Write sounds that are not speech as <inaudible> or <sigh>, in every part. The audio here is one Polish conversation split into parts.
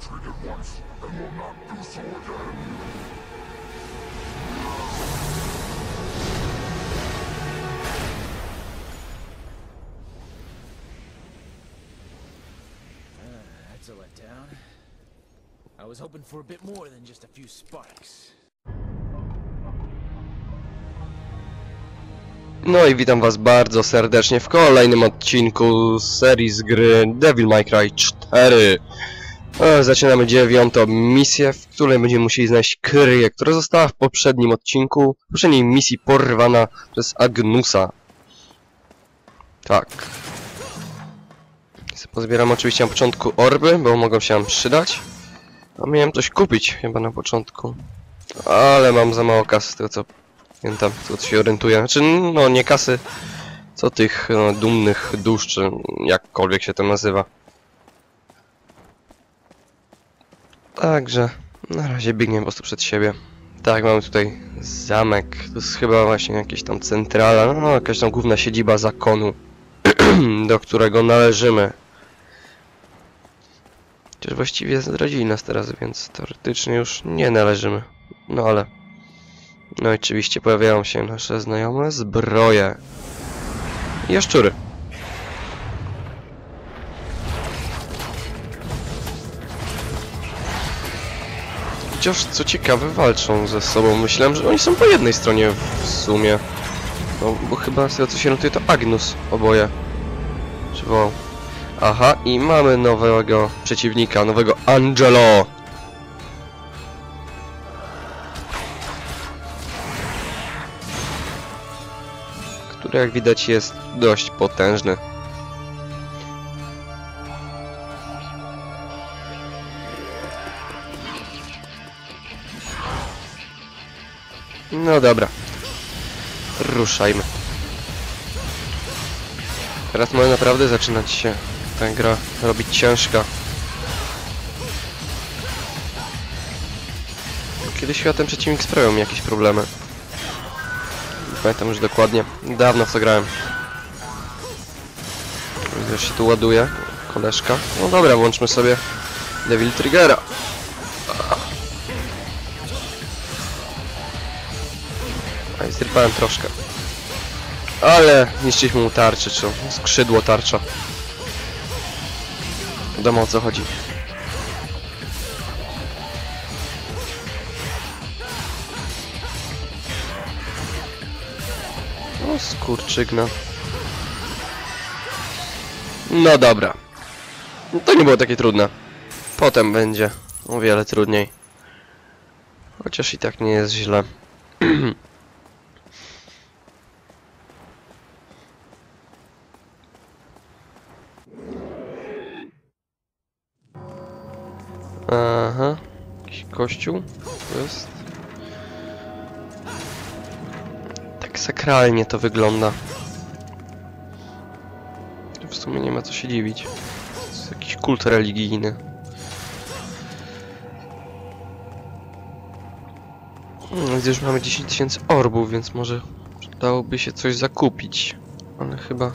treated once and will not do so again. That's a letdown. I was hoping for a bit more than just a few sparks. No i witam was bardzo serdecznie w kolejnym odcinku z serii z gry Devil May Cry 4. E, Zaczynamy dziewiątą misję, w której będziemy musieli znaleźć kryję, która została w poprzednim odcinku, w poprzedniej misji porwana przez Agnusa. Tak. Pozbieram oczywiście na początku orby, bo mogą się nam przydać. A miałem coś kupić chyba na początku. Ale mam za mało kasy z tego co Pamiętam, co to się orientuje. Znaczy, no nie kasy, co tych no, dumnych dusz, czy jakkolwiek się to nazywa. Także, na razie biegniemy po prostu przed siebie. Tak, mamy tutaj zamek. To jest chyba właśnie jakieś tam centrala, no jakaś tam główna siedziba zakonu, <clears throat> do którego należymy. Chociaż właściwie zdradzili nas teraz, więc teoretycznie już nie należymy. No ale no i oczywiście pojawiają się nasze znajome zbroje. I jaszczury. Chociaż co ciekawe walczą ze sobą. Myślałem, że oni są po jednej stronie w sumie. No, bo chyba z tego co się notuje to Agnus oboje. Przywołał. Aha, i mamy nowego przeciwnika, nowego Angelo. który jak widać jest dość potężny. No dobra. Ruszajmy. Teraz może naprawdę zaczynać się ta gra robić ciężka. Kiedy światem przeciwnik sprawiał mi jakieś problemy. Pamiętam już dokładnie. Dawno w to grałem. Już się tu ładuje. Koleżka. No dobra, włączmy sobie Devil Triggera. Zrypałem troszkę. Ale niszczyliśmy mu tarczy, czy skrzydło tarcza. Wiadomo o co chodzi. O skurczygna. No dobra. To nie było takie trudne. Potem będzie o wiele trudniej. Chociaż i tak nie jest źle. <clears throat> Aha. Jakiś kościół? Jest. Tak sakralnie to wygląda. W sumie nie ma co się dziwić. To jest jakiś kult religijny. Hmm, Widzę, mamy 10 tysięcy orbów, więc może przydałoby się coś zakupić. Ale chyba...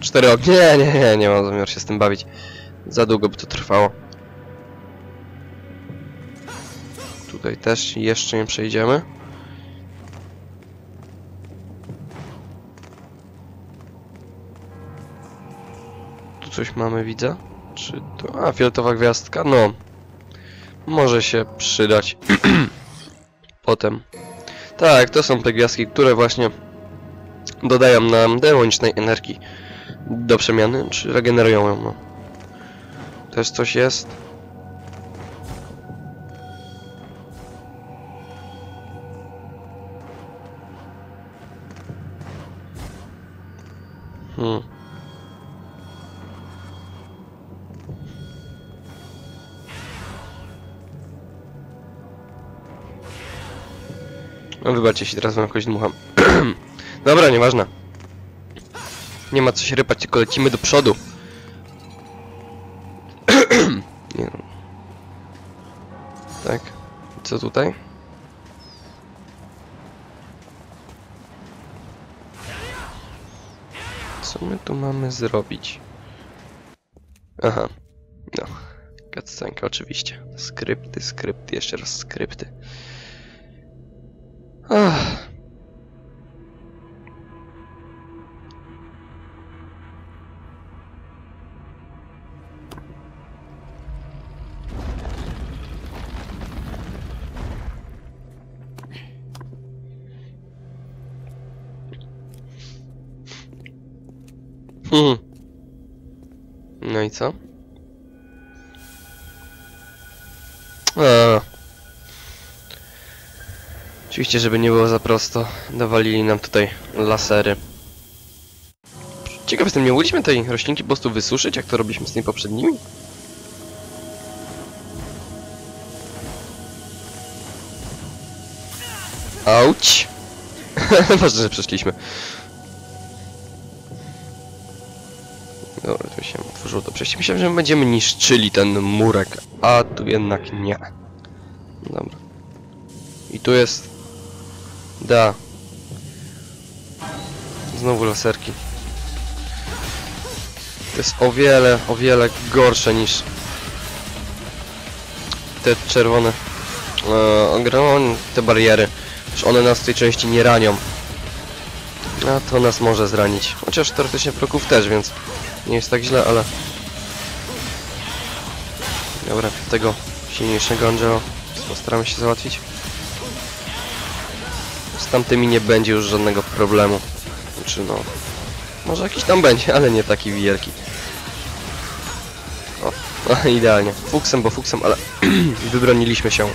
Cztery ognie? Nie, nie, nie, nie mam zamiaru się z tym bawić. Za długo by to trwało. Tutaj też jeszcze nie przejdziemy. Tu coś mamy, widzę. Czy to... A, fioletowa gwiazdka? No. Może się przydać. <clears throat> Potem. Tak, to są te gwiazdki, które właśnie dodają nam demonicznej energii do przemiany, czy regenerują ją. No. Też coś jest. Wybaczcie, jeśli teraz wam jakoś dmucham. <clears throat> Dobra, nieważne. Nie ma co się rypać, tylko lecimy do przodu. <clears throat> Nie. Tak. Co tutaj? Co my tu mamy zrobić? Aha. No. Cutscenka oczywiście. Skrypty, skrypty, jeszcze raz skrypty. Ach. Hmm. No i co? A. Oczywiście, żeby nie było za prosto, dowalili nam tutaj lasery. Ciekaw jestem, nie mogliśmy tej roślinki po prostu wysuszyć, jak to robiliśmy z tymi poprzednimi? Auć! <laughs> Ważne, że przeszliśmy. Dobra, tu się otworzyło to przejście. Myślałem, że będziemy niszczyli ten murek, a tu jednak nie. Dobra. I tu jest... Da. Znowu laserki. To jest o wiele, o wiele gorsze niż te czerwone e, te bariery. Że one nas w tej części nie ranią. A to nas może zranić. Chociaż teoretycznie proków też, więc nie jest tak źle, ale... Dobra, tego silniejszego Angelo postaramy się załatwić. Z tamtymi nie będzie już żadnego problemu. Znaczy no... Może jakiś tam będzie, ale nie taki wielki. O <laughs> idealnie. Fuksem, bo fuksem, ale <clears throat> wybroniliśmy się.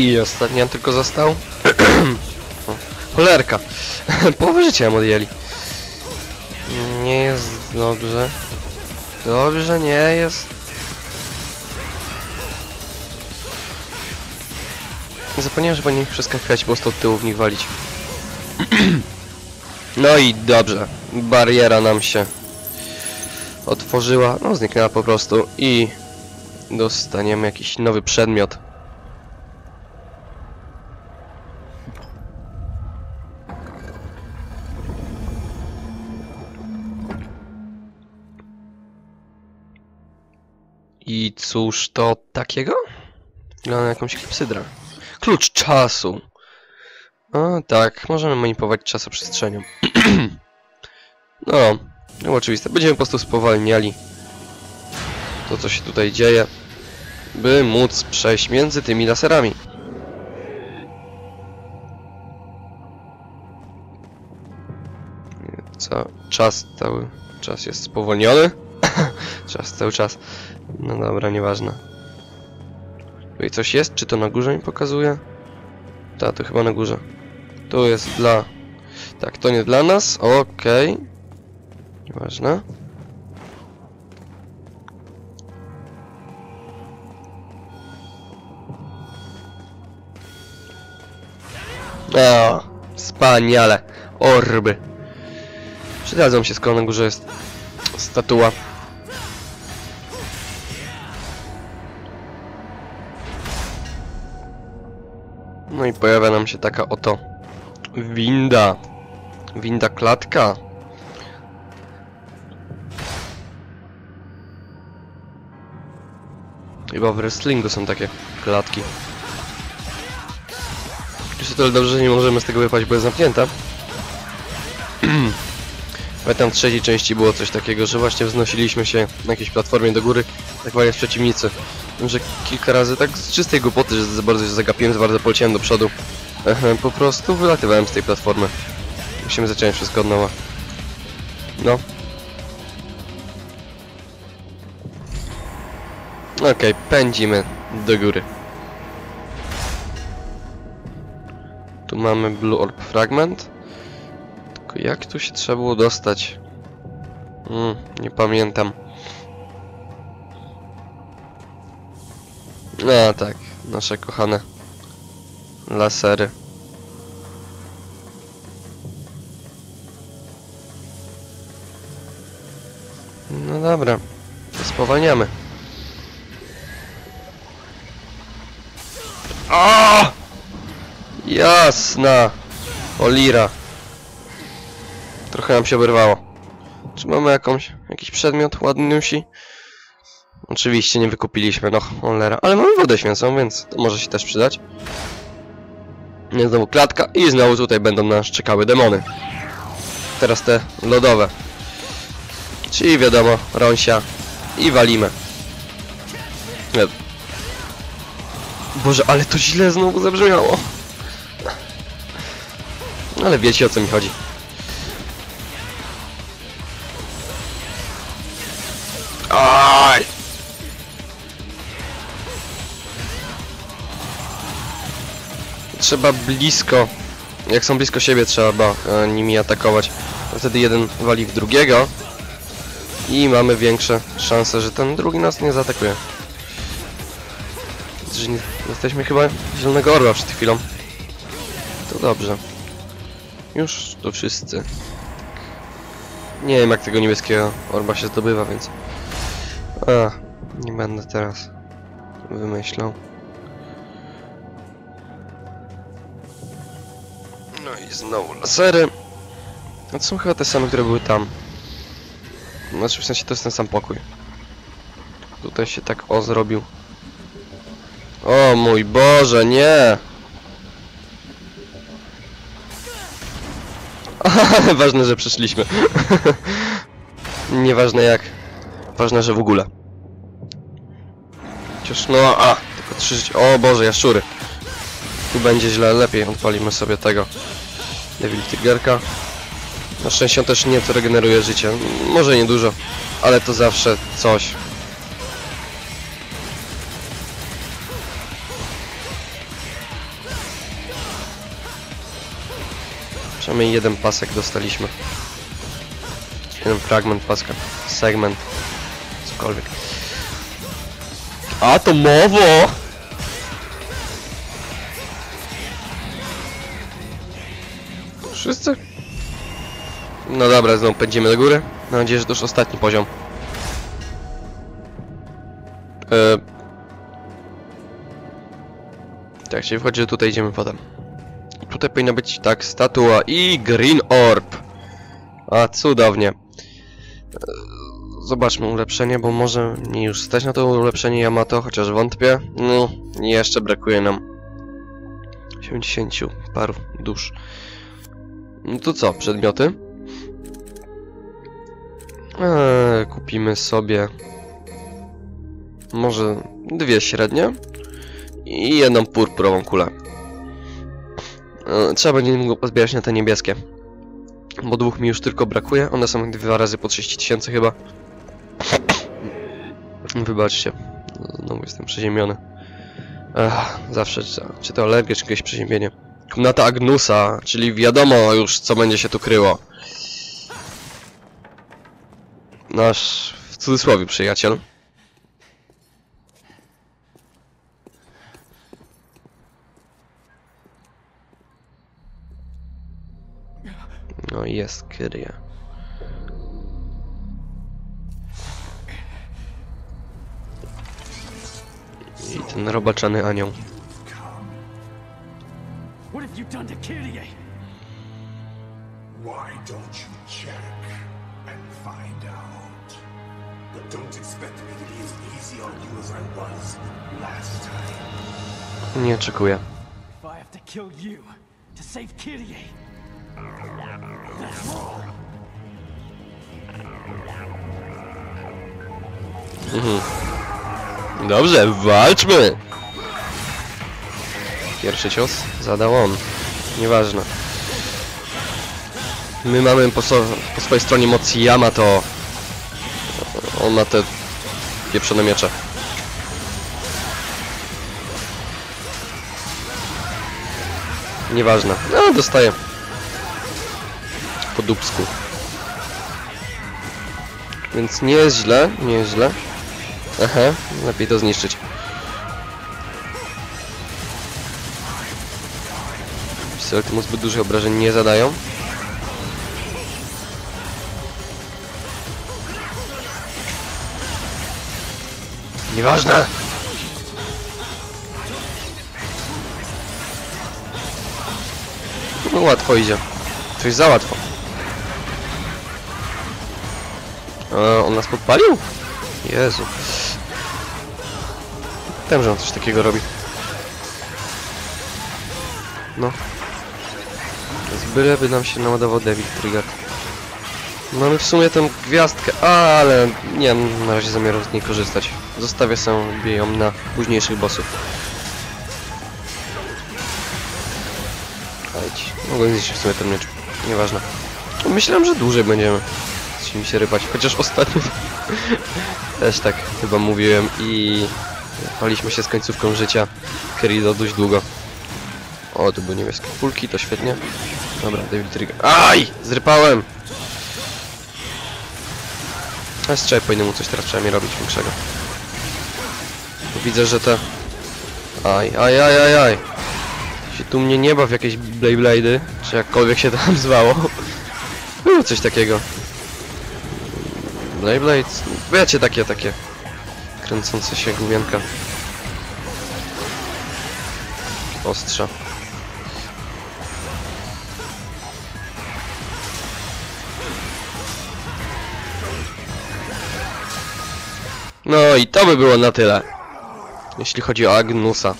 I ostatni on tylko został. <clears throat> Cholerka. <clears throat> Połowę życia nam odjęli. Nie jest dobrze. Dobrze nie jest. Zapomniałem, że powinien przeskakiwać, prostu od tyłu w nich walić. <clears throat> No i dobrze. Bariera nam się otworzyła. No, zniknęła po prostu. I dostaniemy jakiś nowy przedmiot. I cóż to takiego? Wygląda na jakąś klepsydrę. Klucz czasu. O tak, możemy manipulować czasoprzestrzenią. <clears throat> no, no oczywiste. Będziemy po prostu spowalniali to, co się tutaj dzieje, by móc przejść między tymi laserami. Co? Czas cały czas jest spowolniony? <clears throat> czas cały czas. No dobra, nieważne. Tutaj coś jest? Czy to na górze mi pokazuje? Tak, to chyba na górze. Tu jest dla... Tak, to nie dla nas. Okej. Nieważne. O, wspaniale. Orby. Przydadzą się, skoro na górze jest statua. I pojawia nam się taka oto winda. Winda klatka. Chyba w wrestlingu są takie klatki. Jeszcze tyle dobrze, że nie możemy z tego wypaść, bo jest zamknięta. <clears throat> Pamiętam w trzeciej części było coś takiego, że właśnie wznosiliśmy się na jakiejś platformie do góry, tak jak przeciwnicy. Że kilka razy tak z czystej głupoty, że za bardzo się zagapiłem, za bardzo poleciałem do przodu. Po prostu wylatywałem z tej platformy. Musimy zacząć wszystko od nowa. No. Okej, pędzimy do góry. Tu mamy Blue Orb Fragment. Tylko jak tu się trzeba było dostać? Mm, nie pamiętam. No tak, nasze kochane lasery. No dobra, spowalniamy. A! Jasna! Olira. Trochę nam się oberwało. Czy mamy jakąś, jakiś przedmiot ładniusi? Oczywiście nie wykupiliśmy, no cholera. Ale mamy wodę święcą, więc to może się też przydać. Znowu klatka i znowu tutaj będą nas czekały demony. Teraz te lodowe. Czyli wiadomo, rąsia i walimy. Boże, ale to źle znowu zabrzmiało. Ale wiecie o co mi chodzi. Aj! Trzeba blisko. Jak są blisko siebie, trzeba e, nimi atakować. Wtedy jeden wali w drugiego. I mamy większe szanse, że ten drugi nas nie zaatakuje. Nie, jesteśmy chyba zielonego orła przed chwilą. To dobrze. Już to wszyscy. Nie wiem jak tego niebieskiego orba się zdobywa, więc... A, nie będę teraz wymyślał. Znowu lasery. No to są chyba te same, które były tam. Znaczy w sensie to jest ten sam pokój. Tutaj się tak o zrobił. O mój Boże, nie! <laughs> Ważne, że przyszliśmy. <laughs> Nieważne jak. Ważne, że w ogóle. Chociaż no, a, tylko trzy. O Boże, jaszczury. Tu będzie źle, lepiej odpalimy sobie tego. Devil Triggerka. Na szczęście on też nieco regeneruje życie. Może nie dużo, ale to zawsze coś. Przynajmniej jeden pasek dostaliśmy. Jeden fragment paska. Segment. Cokolwiek. Atomowo! Wszyscy? No dobra, znowu pędzimy do góry. Mam nadzieję, że to już ostatni poziom. E... Tak, czyli wchodzi, że tutaj idziemy potem. Tutaj powinna być, tak, statua i Green Orb. A, cudownie. E, Zobaczmy ulepszenie, bo może mnie już stać na to ulepszenie Yamato, chociaż wątpię. No, jeszcze brakuje nam 70 paru dusz. No to co, przedmioty? Eee, kupimy sobie może dwie średnie i jedną purpurową kulę. Eee, trzeba będzie mógł pozbierać na te niebieskie. Bo dwóch mi już tylko brakuje. One są dwa razy po 30 tysięcy chyba. Wybaczcie. Znowu jestem przeziemiony. Ech, zawsze czy, czy to alergia, czy jakieś przeziębienie. Komnata Agnusa, czyli wiadomo już co będzie się tu kryło. Nasz, w cudzysłowie, przyjaciel. No jest Kyria. I ten robaczany anioł. What have you done to Kyrie? Why don't you check and find out? But don't expect me to be as easy on you as I was last time. Nie oczekuję. If I have to kill you to save Kyrie, that's wrong. Dobrze, walczmy! Pierwszy cios zadał on. Nieważne. My mamy po, so, po swojej stronie moc Yamato. On ma te pieprzone miecze. Nieważne. No, dostaję. Po dubsku. Więc nie jest źle, nie jest źle. Aha, lepiej to zniszczyć. Pistolety mu zbyt dużych obrażeń nie zadają. Nieważne! No łatwo idzie. Coś za łatwo. A, on nas podpalił? Jezu. Wiem, że on coś takiego robi. No. Z byleby nam się naładował Devil Trigger. Mamy w sumie tę gwiazdkę, ale nie mam na razie zamiaru z niej korzystać. Zostawię sobie ją na późniejszych bossów. Chodź. Mogłem zniszczyć w sumie ten miecz. Nieważne. Myślałem, że dłużej będziemy z nim się rypać. Chociaż ostatnio <laughs> też tak chyba mówiłem i paliśmy się z końcówką życia Kerido dość długo. O, tu były niebieskie kulki, to świetnie. Dobra, David Trigger. Aj! Zrypałem! A strzelaj po innemu coś teraz mi robić większego. Widzę, że te... Aj, aj, aj, aj, aj. Się tu mnie nie baw jakieś Blade'y, czy jakkolwiek się tam <laughs> zwało. Było coś takiego. Blade, wiecie, takie, takie kręcące się główienka. Ostrza. No i to by było na tyle. Jeśli chodzi o Agnusa.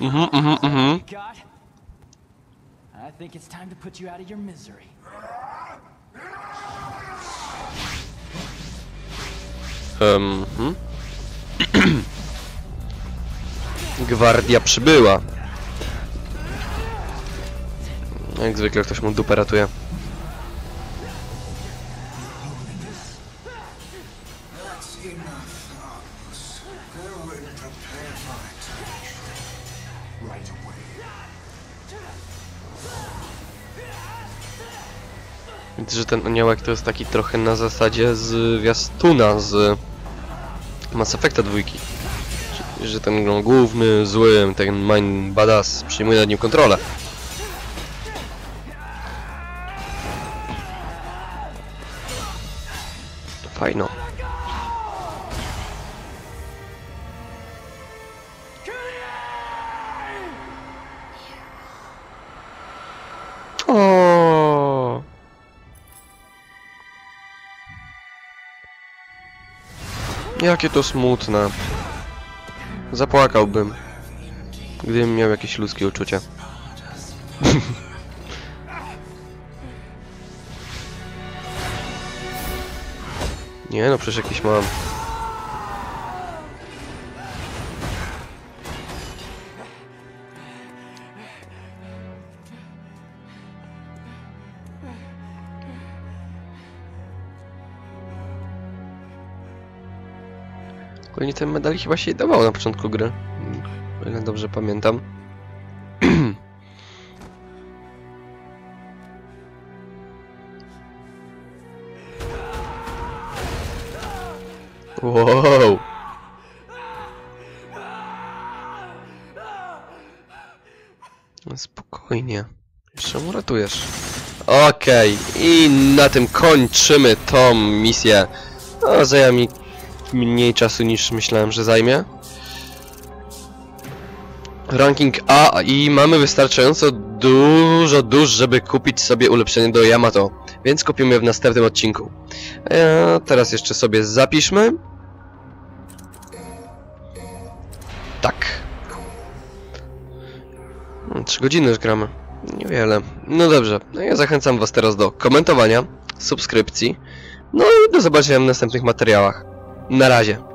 Mhm, mhm, mhm. I think it's time to put you out of your misery. Mhm. <clears throat> Gwardia przybyła. Jak zwykle ktoś mu dupę ratuje. Że ten aniołek to jest taki trochę na zasadzie z Wiastuna z Mass Effecta dwójki. Że- Że ten no, główny, zły, ten Mind Badass przyjmuje nad nim kontrolę. Fajno. Jakie to smutne. Zapłakałbym, gdybym miał jakieś ludzkie uczucia. <laughs> Nie no, przecież jakieś mam. Ogólnie ten medal chyba się dawał na początku gry. Mm, O ile dobrze pamiętam. <clears throat> wow. No Spokojnie. Jeszcze mu ratujesz. Okej, i na tym kończymy tą misję. No, zajęła mi mniej czasu niż myślałem, że zajmie. Ranking A i mamy wystarczająco dużo dusz, żeby kupić sobie ulepszenie do Yamato, więc kupimy w następnym odcinku. E, teraz jeszcze sobie zapiszmy. Tak. Hmm, Trzy godziny już gramy. Niewiele. No dobrze, no ja zachęcam was teraz do komentowania, subskrypcji, no i do zobaczenia w następnych materiałach. Na razie.